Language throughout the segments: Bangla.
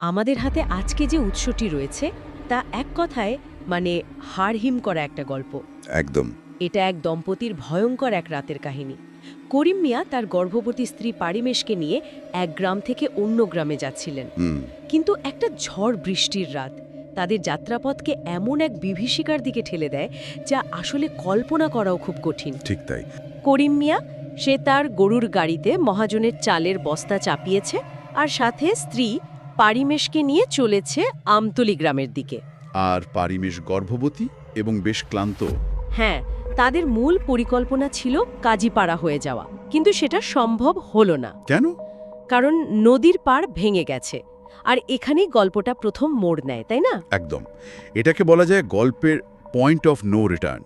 আমাদের হাতে আজকে যে উৎসটি রয়েছে তা এক কথায় মানে হাড়হিম করা একটা গল্প। একদম। এটা এক দম্পতির ভয়ঙ্কর এক রাতের কাহিনী। করিম মিয়া তার গর্ভবতী স্ত্রী পারিমেশকে নিয়ে এক গ্রাম থেকে অন্য গ্রামে যাচ্ছিলেন। কিন্তু একটা ঝড় বৃষ্টির রাত তাদের যাত্রাপথকে এমন এক বিভীষিকার দিকে ঠেলে দেয় যা আসলে কল্পনা করাও খুব কঠিন। ঠিক তাই। করিম মিয়া সে তার গরুর গাড়িতে মহাজনের চালের বস্তা চাপিয়েছে আর সাথে স্ত্রী পারিমেশকে নিয়ে চলেছে আমতলি গ্রামের দিকে। আর পারিমেশ গর্ভবতী এবং বেশ ক্লান্ত। হ্যাঁ তাদের মূল পরিকল্পনা ছিল কাজীপাড়া হয়ে যাওয়া কিন্তু সেটা সম্ভব হলো না। কেন? কারণ নদীর পাড় ভেঙে গেছে আর এখানেই গল্পটা প্রথম মোড় নেয় তাই না? একদম। এটাকে বলা যায় গল্পের পয়েন্ট অফ নো রিটার্ন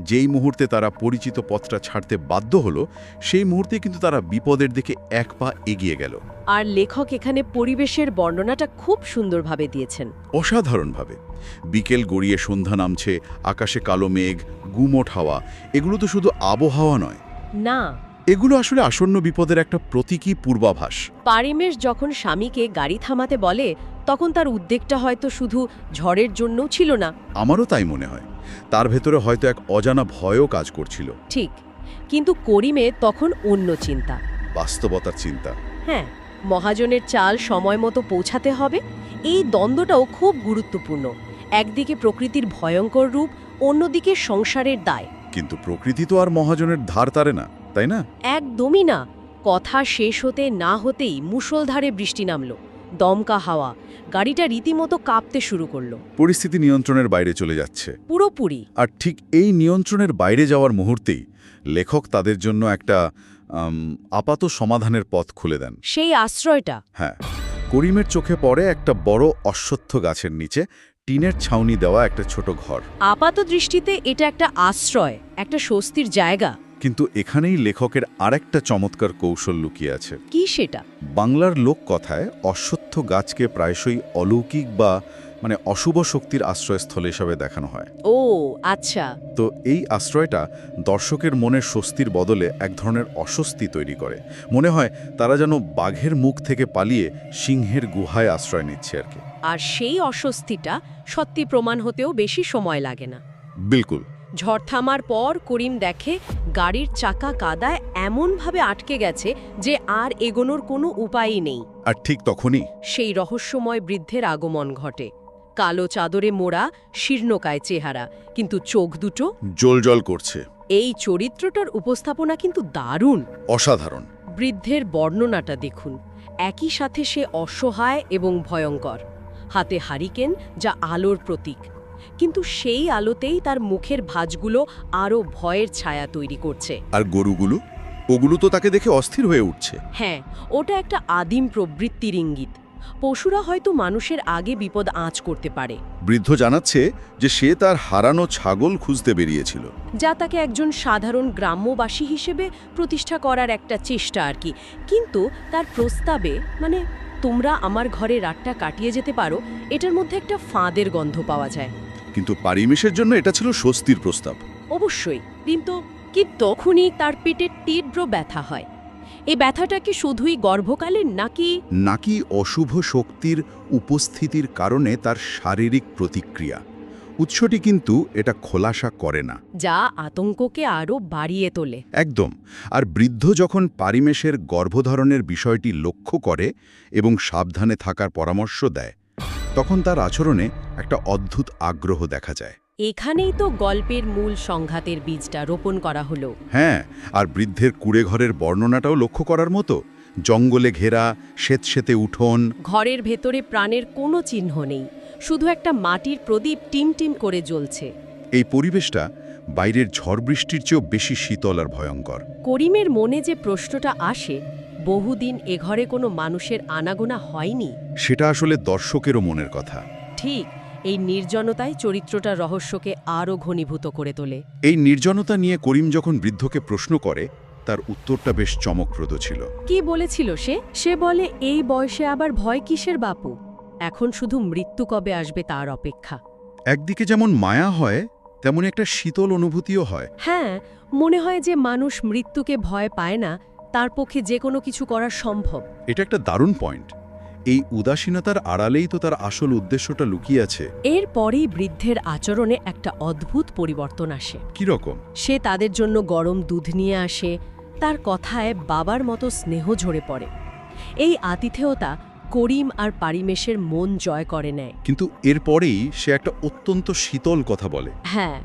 যেই মুহূর্তে তারা পরিচিত পথটা ছাড়তে বাধ্য হলো সেই মুহূর্তে কিন্তু তারা বিপদের দিকে এক পা এগিয়ে গেল। আর লেখক এখানে পরিবেশের বর্ণনাটা খুব সুন্দরভাবে দিয়েছেন। অসাধারণভাবে। বিকেল গড়িয়ে সন্ধ্যা নামছে আকাশে কালো মেঘ গুমোট হাওয়া এগুলো তো শুধু আবহাওয়া নয়। না। এগুলো আসলে আসন্ন বিপদের একটা প্রতীকী পূর্বাভাস। পারিমেশ যখন স্বামীকে গাড়ি থামাতে বলে তখন তার উদ্বেগটা হয়তো শুধু ঝড়ের জন্যও ছিল না। আমারও তাই মনে হয়। তার ভেতরে হয়তো এক অজানা ভয়ও কাজ করছিল। ঠিক কিন্তু করিমে তখন অন্য চিন্তা। বাস্তবতার চিন্তা। হ্যাঁ মহাজনের চাল সময় মতো পৌঁছাতে হবে। এই দ্বন্দ্বটাও খুব গুরুত্বপূর্ণ। একদিকে প্রকৃতির ভয়ঙ্কর রূপ অন্যদিকে সংসারের দায়। কিন্তু প্রকৃতি তো আর মহাজনের ধার তারে না তাই না? একদমই না। কথা শেষ হতে না হতেই মুষলধারে বৃষ্টি নামল। দমকা হাওয়া। গাড়িটা রীতিমতো কাঁপতে শুরু করল। পরিস্থিতি নিয়ন্ত্রণের বাইরে চলে যাচ্ছে। পুরোপুরি। আর ঠিক এই নিয়ন্ত্রণের বাইরে যাওয়ার মুহূর্তেই লেখক তাদের জন্য একটা আপাত সমাধানের পথ খুলে দেন। সেই আশ্রয়টা। হ্যাঁ। করিমের চোখে পড়ে একটা বড় অশ্বত্থ গাছের নিচে টিনের ছাউনি দেওয়া একটা ছোট ঘর। আপাত দৃষ্টিতে এটা একটা আশ্রয় একটা স্বস্তির জায়গা। কিন্তু এখানেই লেখকের আরেকটা চমৎকার কৌশল লুকিয়ে আছে। কি সেটা? বাংলার লোক কথায় অশ্বত্থ গাছকে প্রায়শই অলৌকিক বা মানে অশুভ শক্তির আশ্রয়স্থল হিসাবে দেখানো হয়। ও আচ্ছা। তো এই আশ্রয়টা দর্শকের মনে স্বস্তির বদলে এক ধরনের অস্বস্তি তৈরি করে। মনে হয় তারা যেন বাঘের মুখ থেকে পালিয়ে সিংহের গুহায় আশ্রয় নিচ্ছে আর কি। আর সেই অস্বস্তিটা সত্যি প্রমাণ হতেও বেশি সময় লাগে না। বিলকুল। ঝড় থামার পর করিম দেখে গাড়ির চাকা কাদায় এমনভাবে আটকে গেছে যে আর এগোনোর কোনো উপায়ই নেই। আর ঠিক তখনই সেই রহস্যময় বৃদ্ধের আগমন ঘটে। কালো চাদরে মোড়া শীর্ণকায় চেহারা কিন্তু চোখ দুটো জল করছে। এই চরিত্রটার উপস্থাপনা কিন্তু দারুণ। অসাধারণ। বৃদ্ধের বর্ণনাটা দেখুন। একই সাথে সে অসহায় এবং ভয়ঙ্কর। হাতে হারিকেন যা আলোর প্রতীক। কিন্তু সেই আলোতেই তার মুখের ভাঁজগুলো আরও ভয়ের ছায়া তৈরি করছে। আর গরুগুলো? ওগুলো তো তাকে দেখে অস্থির হয়ে উঠছে। হ্যাঁ ওটা একটা আদিম প্রবৃত্তির ইঙ্গিত পশুরা হয়তো মানুষের আগে বিপদ আঁচ করতে পারে। বৃদ্ধ জানাচ্ছে যে সে তার হারানো ছাগল খুঁজতে বেরিয়েছিল। যা তাকে একজন সাধারণ গ্রাম্যবাসী হিসেবে প্রতিষ্ঠা করার একটা চেষ্টা আর কি। কিন্তু তার প্রস্তাবে মানে তোমরা আমার ঘরে রাতটা কাটিয়ে যেতে পারো এটার মধ্যে একটা ফাঁদের গন্ধ পাওয়া যায়। কিন্তু পারিমেশের জন্য এটা ছিল স্বস্তির প্রস্তাব। অবশ্যই। কিন্তু কি তখনই তার পেটে তীব্র ব্যথা হয়? এই ব্যথাটা কি শুধুই গর্ভকালীন নাকি নাকি অশুভ শক্তির উপস্থিতির কারণে তার শারীরিক প্রতিক্রিয়া? উৎসটি কিন্তু এটা খোলাসা করে না। যা আতঙ্ককে আরও বাড়িয়ে তোলে। একদম। আর বৃদ্ধ যখন পারিমেশের গর্ভধারণের বিষয়টি লক্ষ্য করে এবং সাবধানে থাকার পরামর্শ দেয় তখন তার আচরণে একটা অদ্ভুত আগ্রহ দেখা যায়। এখানেই তো গল্পের মূল সংঘাতের বীজটা রোপণ করা হলো। হ্যাঁ আর বৃদ্ধের কুড়েঘরের বর্ণনাটাও লক্ষ্য করার মতো। জঙ্গলে ঘেরা স্বেতসেতে উঠোন। ঘরের ভেতরে প্রাণের কোনো চিহ্ন নেই। শুধু একটা মাটির প্রদীপ টিম টিম করে জ্বলছে। এই পরিবেশটা বাইরের ঝড় বৃষ্টির চেয়েও বেশি শীতল আর ভয়ঙ্কর। করিমের মনে যে প্রশ্নটা আসে বহুদিন এ ঘরে কোনো মানুষের আনাগোনা হয়নি? সেটা আসলে দর্শকেরও মনের কথা। ঠিক এই নির্জনতাই চরিত্রটার রহস্যকে আরও ঘনীভূত করে তোলে। এই নির্জনতা নিয়ে করিম যখন বৃদ্ধকে প্রশ্ন করে তার উত্তরটা বেশ চমকপ্রদ ছিল। কি বলেছিল সে? সে বলে এই বয়সে আবার ভয় কিসের বাপু? এখন শুধু মৃত্যু কবে আসবে তার অপেক্ষা? একদিকে যেমন মায়া হয় তেমন একটা শীতল অনুভূতিও হয়। হ্যাঁ মনে হয় যে মানুষ মৃত্যুকে ভয় পায় না তার পক্ষে যে কোনো কিছু করা সম্ভব। এটা একটা দারুণ পয়েন্ট। এই উদাসীনতার আড়ালেই তো তার আসল উদ্দেশ্যটা লুকিয়ে আছে। এরপরেই বৃদ্ধের আচরণে একটা অদ্ভুত পরিবর্তন আসে। কি রকম? সে তাদের জন্য গরম দুধ নিয়ে আসে তার কথায় বাবার মতো স্নেহ ঝরে পড়ে। এই আতিথেয়তা করিম আর পারিমেশের মন জয় করে নেয়। কিন্তু এরপরেই সে একটা অত্যন্ত শীতল কথা বলে। হ্যাঁ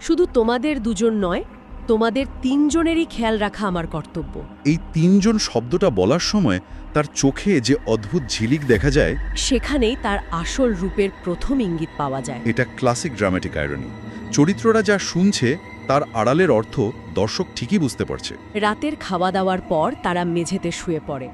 শুধু তোমাদের দুজন নয় তোমাদের তিনজনেরই খেয়াল রাখা আমার কর্তব্য। এই তিনজন শব্দটা বলার সময় তার চোখে যে অদ্ভুত ঝিলিক দেখা যায় সেখানেই তার আসল রূপের প্রথম ইঙ্গিত পাওয়া যায়। এটা ক্লাসিক ড্রামাটিক আয়রনি চরিত্ররা যা শুনছে তার আড়ালের অর্থ দর্শক ঠিকই বুঝতে পারছে। রাতের খাওয়া দাওয়ার পর তারা মেঝেতে শুয়ে পড়ে।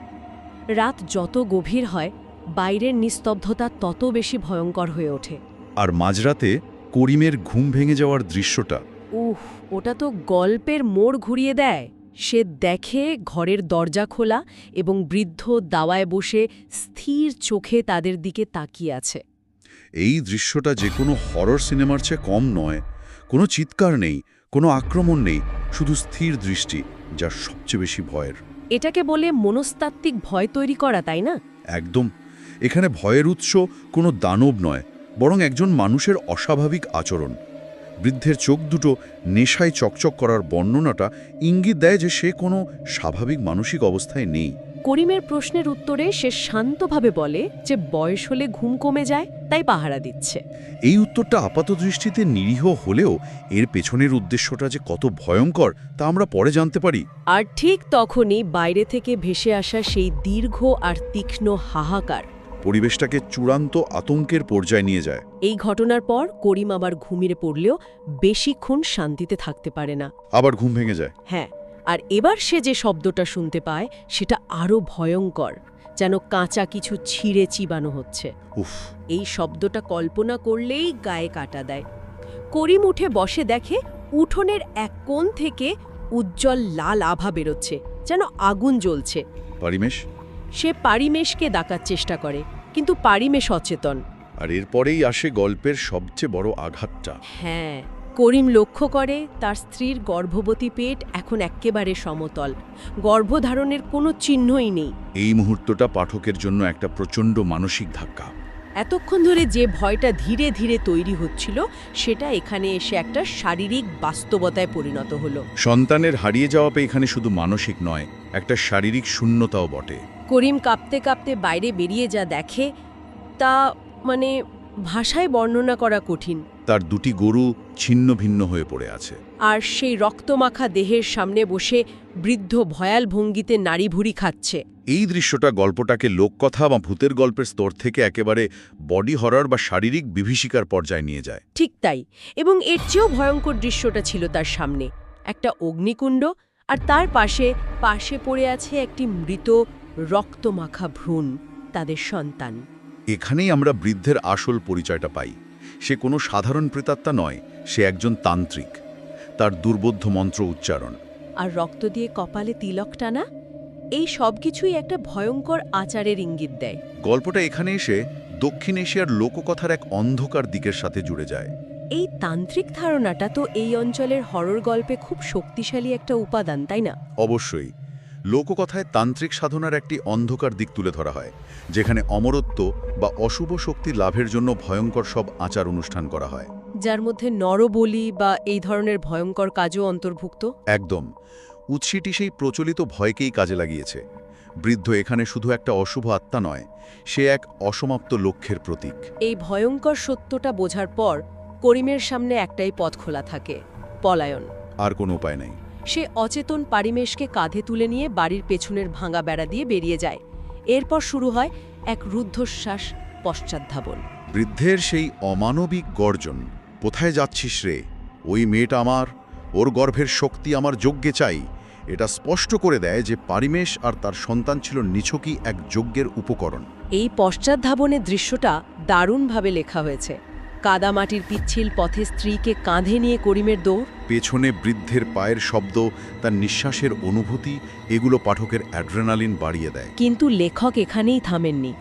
রাত যত গভীর হয় বাইরের নিস্তব্ধতা তত বেশি ভয়ঙ্কর হয়ে ওঠে। আর মাঝরাতে করিমের ঘুম ভেঙে যাওয়ার দৃশ্যটা উহ ওটা তো গল্পের মোড় ঘুরিয়ে দেয়। সে দেখে ঘরের দরজা খোলা এবং বৃদ্ধ দাওয়ায় বসে স্থির চোখে তাদের দিকে তাকিয়ে আছে। এই দৃশ্যটা যে কোনো হরর সিনেমার চেয়ে কম নয়। কোনো চিৎকার নেই কোনো আক্রমণ নেই শুধু স্থির দৃষ্টি যা সবচেয়ে বেশি ভয়ের। এটাকে বলে মনস্তাত্ত্বিক ভয় তৈরি করা তাই না? একদম। এখানে ভয়ের উৎস কোনো দানব নয় বরং একজন মানুষের অস্বাভাবিক আচরণ। বৃদ্ধের চোখ দুটো নেশায় চকচক করার বর্ণনাটা ইঙ্গিত দেয় যে সে কোনো স্বাভাবিক মানসিক অবস্থায় নেই। করিমের প্রশ্নের উত্তরে সে শান্তভাবে বলে যে বয়স হলে ঘুম কমে যায় তাই পাহারা দিচ্ছে। এই উত্তরটা আপাত দৃষ্টিতে নিরীহ হলেও এর পেছনের উদ্দেশ্যটা যে কত ভয়ঙ্কর তা আমরা পরে জানতে পারি। আর ঠিক তখনই বাইরে থেকে ভেসে আসা সেই দীর্ঘ আর তীক্ষ্ণ হাহাকার পরিবেশটাকে চূড়ান্ত আতঙ্কের পর্যায়ে নিয়ে যায়। এই ঘটনার পর করিম আবার ঘুমিয়ে পড়লেও বেশিক্ষণ শান্তিতে থাকতে পারে না। আবার ঘুম ভেঙে যায়। হ্যাঁ আর এবার সে যে শব্দটা শুনতে পায় সেটা আরও ভয়ঙ্কর যেন কাঁচা কিছু ছিঁড়ে চিবানো হচ্ছে। উফ। এই শব্দটা কল্পনা করলেই গায়ে কাটা দেয়। করিম উঠে বসে দেখে উঠোনের এক কোণ থেকে উজ্জ্বল লাল আভা বেরোচ্ছে যেন আগুন জ্বলছে। পারিমেশ সে পারিমেশকে ডাকার চেষ্টা করে কিন্তু পারিমেশ অচেতন আর এরপরেই আসে গল্পের সবচেয়ে বড় আঘাতটা। হ্যাঁ করিম লক্ষ্য করে তার স্ত্রীর গর্ভবতী পেট এখন এক্কেবারে সমতল। গর্ভধারণের কোনো চিহ্নই নেই। এই মুহূর্তটা পাঠকের জন্য একটা প্রচণ্ড মানসিক ধাক্কা। এতক্ষণ ধরে যে ভয়টা ধীরে ধীরে তৈরি হচ্ছিল সেটা এখানে এসে একটা শারীরিক বাস্তবতায় পরিণত হলো। সন্তানের হারিয়ে যাওয়া পেয়ে এখানে শুধু মানসিক নয় একটা শারীরিক শূন্যতাও বটে। করিম কাঁপতে কাঁপতে বাইরে বেরিয়ে যা দেখে তা মানে ভাষায় বর্ণনা করা কঠিন। তার দুটি গরু ছিন্ন ভিন্ন হয়ে পড়ে আছে। আর সেই রক্তমাখা দেহের সামনে বসে বৃদ্ধ ভয়াল ভঙ্গিতে নাড়ি ভুড়ি খাচ্ছে। এই দৃশ্যটা গল্পটাকে লোককথা বা ভূতের গল্পের স্তর থেকে একেবারে বডি হরর বা শারীরিক বিভীষিকার পর্যায়ে নিয়ে যায়। ঠিক তাই এবং এর চেয়েও ভয়ঙ্কর দৃশ্যটা ছিল তার সামনে। একটা অগ্নিকুণ্ড আর তার পাশে পাশে পড়ে আছে একটি মৃত রক্তমাখা ভ্রূণ তাদের সন্তান। এখানেই আমরা বৃদ্ধের আসল পরিচয়টা পাই। সে কোনো সাধারণ প্রেতাত্মা নয় সে একজন তান্ত্রিক। তার দুর্বোধ্য মন্ত্র উচ্চারণ। আর রক্ত দিয়ে কপালে তিলক টানা এই সব কিছুই একটা ভয়ঙ্কর আচারের ইঙ্গিত দেয়। গল্পটা এখানে এসে দক্ষিণ এশিয়ার লোককথার এক অন্ধকার দিকের সাথে জুড়ে যায়। এই তান্ত্রিক ধারণাটা তো এই অঞ্চলের হরর গল্পে খুব শক্তিশালী একটা উপাদান তাই না? অবশ্যই। লোককথায় তান্ত্রিক সাধনার একটি অন্ধকার দিক তুলে ধরা হয় যেখানে অমরত্ব বা অশুভ শক্তি লাভের জন্য ভয়ঙ্কর সব আচার অনুষ্ঠান করা হয়। যার মধ্যে নরবলি বা এই ধরনের ভয়ঙ্কর কাজও অন্তর্ভুক্ত? একদম। উৎসিটি সেই প্রচলিত ভয়কেই কাজে লাগিয়েছে। বৃদ্ধ এখানে শুধু একটা অশুভ আত্মা নয় সে এক অসমাপ্ত লক্ষ্যের প্রতীক। এই ভয়ঙ্কর সত্যটা বোঝার পর করিমের সামনে একটাই পথ খোলা থাকে পলায়ন। আর কোনো উপায় নেই। সে অচেতন পারিমেশকে কাঁধে তুলে নিয়ে বাড়ির পেছনের ভাঙা বেড়া দিয়ে বেরিয়ে যায়। এরপর শুরু হয় এক রুদ্ধশ্বাস পশ্চাদ্ধাবন। বৃদ্ধের সেই অমানবিক গর্জন কোথায় যাচ্ছিস রে? ওই মেয়েটা আমার ওর গর্ভের শক্তি আমার যজ্ঞে চাই। এটা স্পষ্ট করে দেয় যে পারিমেশ আর তার সন্তান ছিল নিছকই এক যজ্ঞের উপকরণ। এই পশ্চাদ্ধাবনের দৃশ্যটা দারুণভাবে লেখা হয়েছে। কাদামাটির পিচ্ছিল পথে স্ত্রীকে কাঁধে নিয়ে করিমের দৌড়? পেছনে বৃদ্ধের পায়ের শব্দ তার নিঃশ্বাসের অনুভূতি এগুলো পাঠকের অ্যাড্রেনালিন বাড়িয়ে দেয়। কিন্তু লেখক এখানেই থামেননি।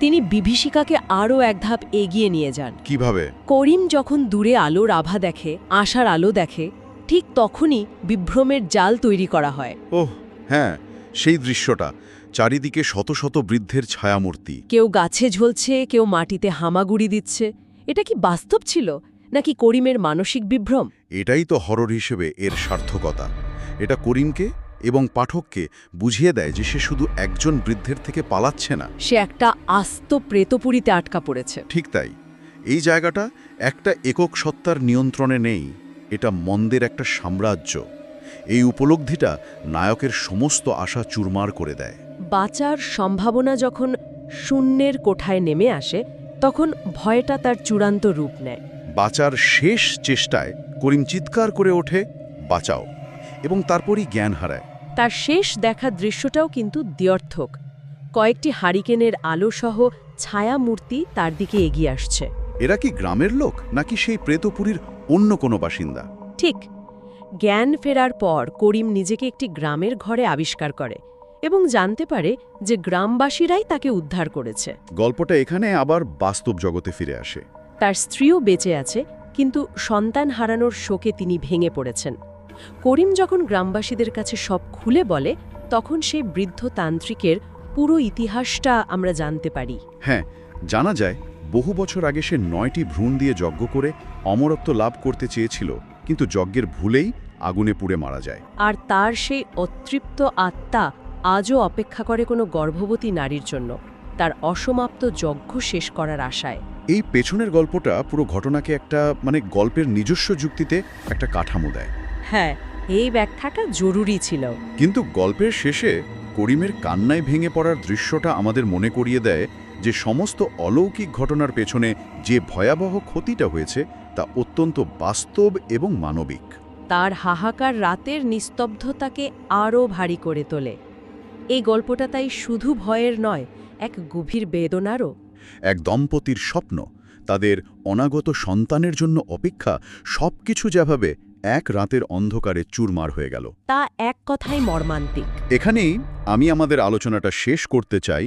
তিনি বিভীষিকাকে আরও এক ধাপ এগিয়ে নিয়ে যান। কীভাবে? করিম যখন দূরে আলোর আভা দেখে আশার আলো দেখে ঠিক তখনই বিভ্রমের জাল তৈরি করা হয়। ওহ হ্যাঁ সেই দৃশ্যটা চারিদিকে শত শত বৃদ্ধের ছায়ামূর্তি। কেউ গাছে ঝলছে কেউ মাটিতে হামাগুড়ি দিচ্ছে। এটা কি বাস্তব ছিল নাকি করিমের মানসিক বিভ্রম? এটাই তো হরর হিসেবে এর সার্থকতা। এটা করিমকে এবং পাঠককে বুঝিয়ে দেয় যে সে শুধু একজন বৃদ্ধের থেকে পালাচ্ছে না। সে একটা আস্ত প্রেতপুরীতে আটকা পড়েছে। ঠিক তাই। এই জায়গাটা একটা একক সত্তার নিয়ন্ত্রণে নেই এটা মন্দের একটা সাম্রাজ্য। এই উপলব্ধিটা নায়কের সমস্ত আশা চুরমার করে দেয়। বাঁচার সম্ভাবনা যখন শূন্যের কোঠায় নেমে আসে তখন ভয়টা তার চূড়ান্ত রূপ নেয়। বাঁচার শেষ চেষ্টায় করিম চিৎকার করে ওঠে বাঁচাও এবং তারপরই জ্ঞান হারায়। তার শেষ দেখা দৃশ্যটাও কিন্তু দ্ব্যর্থক কয়েকটি হারিকেনের আলোসহ ছায়া মূর্তি তার দিকে এগিয়ে আসছে। এরা কি গ্রামের লোক নাকি সেই প্রেতপুরীর অন্য কোনো বাসিন্দা? ঠিক। জ্ঞান ফেরার পর করিম নিজেকে একটি গ্রামের ঘরে আবিষ্কার করে। এবং জানতে পারে যে গ্রামবাসীরাই তাকে উদ্ধার করেছে। গল্পটা এখানে আবার বাস্তব জগতে ফিরে আসে। তার স্ত্রীও বেঁচে আছে কিন্তু সন্তান হারানোর শোকে তিনি ভেঙে পড়েছেন। করিম যখন গ্রামবাসীদের কাছে সব খুলে বলে তখন সেই বৃদ্ধ তান্ত্রিকের পুরো ইতিহাসটা আমরা জানতে পারি। হ্যাঁ জানা যায় বহু বছর আগে সে নয়টি ভ্রূণ দিয়ে যজ্ঞ করে অমরত্ব লাভ করতে চেয়েছিল কিন্তু যজ্ঞের ভুলেই আগুনে পুড়ে মারা যায়। আর তার সেই অতৃপ্ত আত্মা আজও অপেক্ষা করে কোনো গর্ভবতী নারীর জন্য তার অসমাপ্ত যজ্ঞ শেষ করার আশায়। এই পেছনের গল্পটা পুরো ঘটনাকে একটা মানে গল্পের নিজস্ব যুক্তিতে একটা কাঠামো দেয়। হ্যাঁ এই ব্যাখ্যাটা জরুরি ছিল। কিন্তু গল্পের শেষে করিমের কান্নায় ভেঙে পড়ার দৃশ্যটা আমাদের মনে করিয়ে দেয় যে সমস্ত অলৌকিক ঘটনার পেছনে যে ভয়াবহ ক্ষতিটা হয়েছে তা অত্যন্ত বাস্তব এবং মানবিক। তার হাহাকার রাতের নিস্তব্ধতাকে আরও ভারী করে তোলে। এই গল্পটা তাই শুধু ভয়ের নয় এক গভীর বেদনারও। এক দম্পতির স্বপ্ন তাদের অনাগত সন্তানের জন্য অপেক্ষা সবকিছু যেভাবে এক রাতের অন্ধকারে চুরমার হয়ে গেল। তা এক কথাই মর্মান্তিক। এখানেই আমি আমাদের আলোচনাটা শেষ করতে চাই।